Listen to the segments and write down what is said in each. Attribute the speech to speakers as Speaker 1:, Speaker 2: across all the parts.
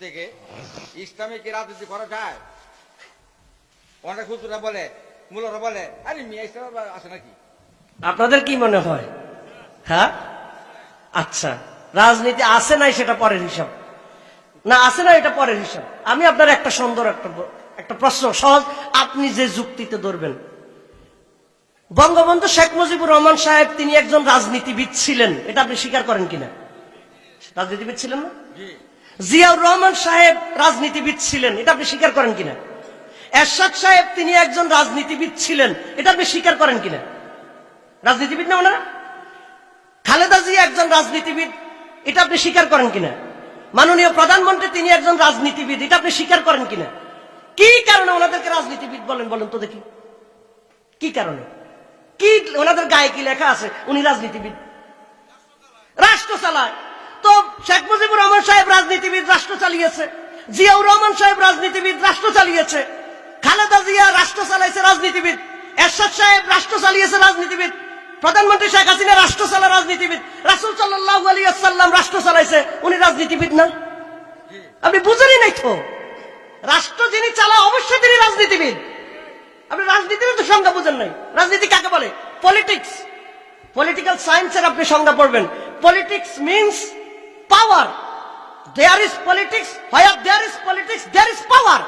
Speaker 1: থেকে ইসলামে কি রাজনীতি করা যায়? অনেক হুজুরা বলে মূলরা বলে আরে মিয়া ইসলাম আছে নাকি?
Speaker 2: আপনাদের কি মনে হয়? হ্যাঁ? আচ্ছা রাজনীতি আছে নাই সেটা পরের হিসাব। না আছে না এটা পরের হিসাব। আমি আপনার একটা সুন্দর একটা একটা প্রশ্ন সহজ আপনি যে যুক্তিতে ধরবেন। বঙ্গবন্ধু শেখ মুজিবুর রহমান সাহেব তিনি একজন রাজনীতিবিদ ছিলেন। এটা আপনি স্বীকার করেন কিনা? রাজনীতিবিদ ছিলেন না?
Speaker 1: জি।
Speaker 2: জিয়াউর রহমান সাহেব রাজনীতিবিদ ছিলেন, এটা আপনি স্বীকার করেন কিনা? এরশাদ সাহেব তিনি একজন রাজনীতিবিদ ছিলেন, এটা আপনি স্বীকার করেন কিনা? রাজনীতিবিদ না ওনারা? খালেদা জিয়া একজন রাজনীতিবিদ, এটা আপনি স্বীকার করেন কিনা? মাননীয় প্রধানমন্ত্রী তিনি একজন রাজনীতিবিদ, এটা আপনি স্বীকার করেন কিনা? কি কারণে ওনাদেরকে রাজনীতিবিদ বলেন বলেন তো দেখি। কি কারণে? কি, ওনাদের গায়ে কি লেখা আছে? উনি রাজনীতিবিদ। রাষ্ট্র চালায় শেখ মুজিবুর রহমান সাহেব রাজনীতিবিদ রাষ্ট্র চালিয়েছে, জিয়াউর রহমান সাহেব রাজনীতিবিদ রাষ্ট্র চালিয়েছে, খালেদা জিয়া রাষ্ট্র চালাইছে রাজনীতিবিদ, এরশাদ সাহেব রাষ্ট্র চালিয়েছে রাজনীতিবিদ, প্রধানমন্ত্রী শেখ হাসিনা রাষ্ট্র চালা রাজনীতিবিদ, রাসুল সাল্লাহ আলী আসাল্লাম রাষ্ট্র চালাইছে, উনি রাজনীতিবিদ না? আপনি বুঝেনই নাই তো। রাষ্ট্র যিনি চালা অবশ্যই তিনি রাজনীতিবিদ। আপনি রাজনীতির তো সংজ্ঞা বুঝেন নাই। রাজনীতি কাকে বলে? পলিটিক্স পলিটিক্যাল সায়েন্সের আপনি সংজ্ঞা পড়বেন। Politics means power there is politics হয় there is politics there is power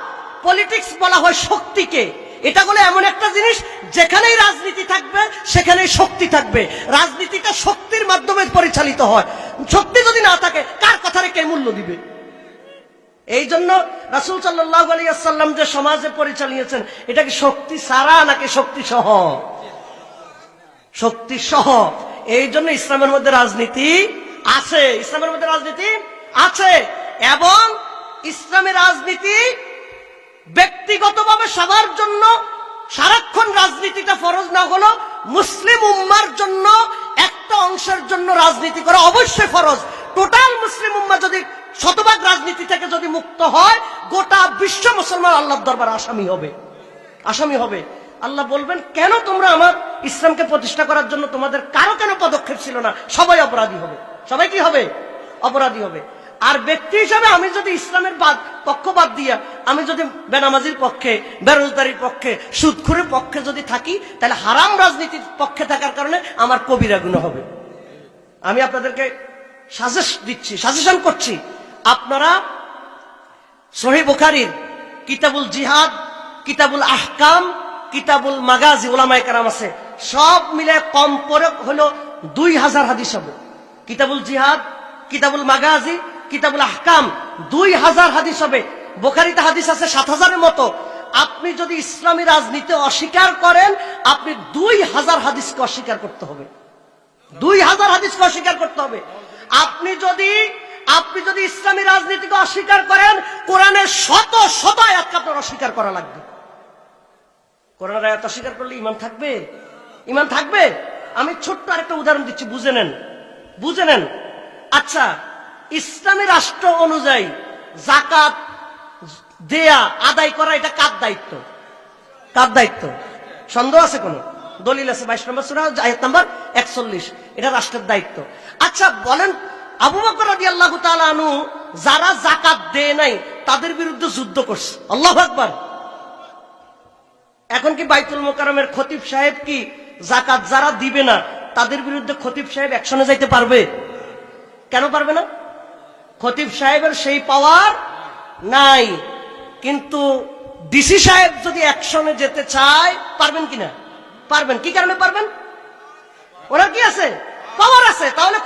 Speaker 2: politics বলা হয় শক্তিকে। এটা হলো এমন একটা জিনিস, যেখানেই রাজনীতি থাকবে, সেখানেই শক্তি থাকবে। রাজনীতিটা শক্তির মাধ্যমে পরিচালিত হয়। শক্তি যদি না থাকে, কার কথারে কে মূল্য দিবে? এই জন্য রাসুল সাল্লাহ আলিয়াল্লাম যে সমাজে পরিচালিয়েছেন, এটা কি শক্তি সারা নাকি শক্তি সহ? শক্তি সহ। এই জন্য ইসলামের মধ্যে রাজনীতি আছে ইসলামের মধ্যে রাজনীতি আছে এবং ইসলামের রাজনীতি ব্যক্তিগতভাবে সবার জন্য সারাক্ষণ রাজনীতিটা ফরজ না হলো মুসলিম উম্মার জন্য একটা অংশের জন্য রাজনীতি করা অবশ্যই ফরজ। টোটাল মুসলিম উম্মা যদি শতভাগ রাজনীতি থেকে যদি মুক্ত হয়, গোটা বিশ্ব মুসলমান আল্লাহর দরবার আসামি হবে। আসামি হবে। আল্লাহ বলবেন, কেন তোমরা আমার ইসলামকে প্রতিষ্ঠা করার জন্য তোমাদের কারও কেন পদক্ষেপ ছিল না? সবাই অপরাধী হবে। সবাই কি হবে? অপরাধী হবে। আর ব্যক্তি হিসাবে আমি যদি ইসলামের বাদ, পক্ষ বাদ দিয়া আমি যদি বেনামাজির পক্ষে, বেরোজগারির পক্ষে, সুদখুরের পক্ষে যদি থাকি, তাহলে হারাম রাজনীতির পক্ষে থাকার কারণে আমার কবিরা গুণ হবে। আমি আপনাদেরকে সাজেস্ট দিচ্ছি, সাজেশন করছি। আপনারা সহি বুখারির কিতাবুল জিহাদ, কিতাবুল আহকাম, কিতাবুল মাগাজি ওলামায় কারাম আছে। সব মিলে কম পরে হলো দুই হাজার হাদিস হবে। কিতাবুল জিহাদ, কিতাবুল মাগাজি, কিতাবুল আহকাম, দুই হাজার হাদিস হবে। বোখারিতে হাদিস আছে সাত হাজারের মতো। আপনি যদি ইসলামী রাজনীতি অস্বীকার করেন, আপনি দুই হাজার হাদিসকে অস্বীকার করতে হবে। দুই হাজার হাদিসকে অস্বীকার করতে হবে। আপনি যদি আপনি যদি ইসলামী রাজনীতিকে অস্বীকার করেন, কোরআনের শত শত আয়াতকে আপনার অস্বীকার করা লাগবে। কোরআনের আয়াত অস্বীকার করলে ইমান থাকবে? ইমান থাকবে? আমি ছোট্ট আরেকটা উদাহরণ দিচ্ছি, বুঝে নেন। বুঝে নেন। আচ্ছা ইসলামী রাষ্ট্র অনুযায়ী জাকাত দেয়া, আদায় করা, এটা কার দায়িত্ব? কার দায়িত্ব? সন্দেহ আছে কোনো? দলিল আছে, বাইশ নম্বর সুরা নাম্বার একচল্লিশ। এটা রাষ্ট্রের দায়িত্ব। আচ্ছা বলেন, আবু বকর রাদি আল্লাহ আনু যারা জাকাত দেয় নাই, তাদের বিরুদ্ধে যুদ্ধ করছে। আল্লাহ আকবার। এখন কি বাইতুল মোকারমের খতিব সাহেব কি জাকাত যারা দিবে না তাদের বিরুদ্ধে খতিব সাহেব একশনে যাইতে পারবে? কেন পারবে না? খতিব সাহেবের সেই পাওয়ার নাই। কিন্তু ডিসি সাহেব যদি অ্যাকশনে যেতে চায়, পারবেন কিনা পারবেন। কি কারণে পারবেন? ওনার কি আছে? পাওয়ার আছে। তাহলে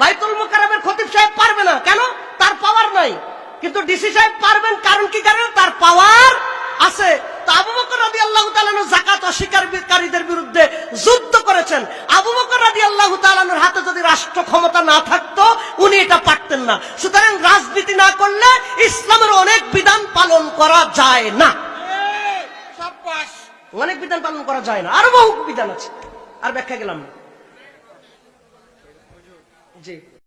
Speaker 2: বাইতুল মোকারমের খতিব সাহেব পারবে না। কেন? তার পাওয়ার নাই। কিন্তু ডিসি সাহেব পারবেন কারণ কি? কারণে তার পাওয়ার আছে। আবু আল্লাহ জাকাত অস্বীকারীদের বিরুদ্ধে যুদ্ধ করেছেন। আবু বকর রাদি হাতে যদি রাষ্ট্র ক্ষমতা না থাকতো, উনি এটা পারতেন না। সুতরাং রাজনীতি না করলে ইসলামের অনেক বিধান পালন করা যায় না। অনেক বিধান পালন করা যায় না। আরও বহু বিধান আছে। আর ব্যাখ্যা গেলাম জি।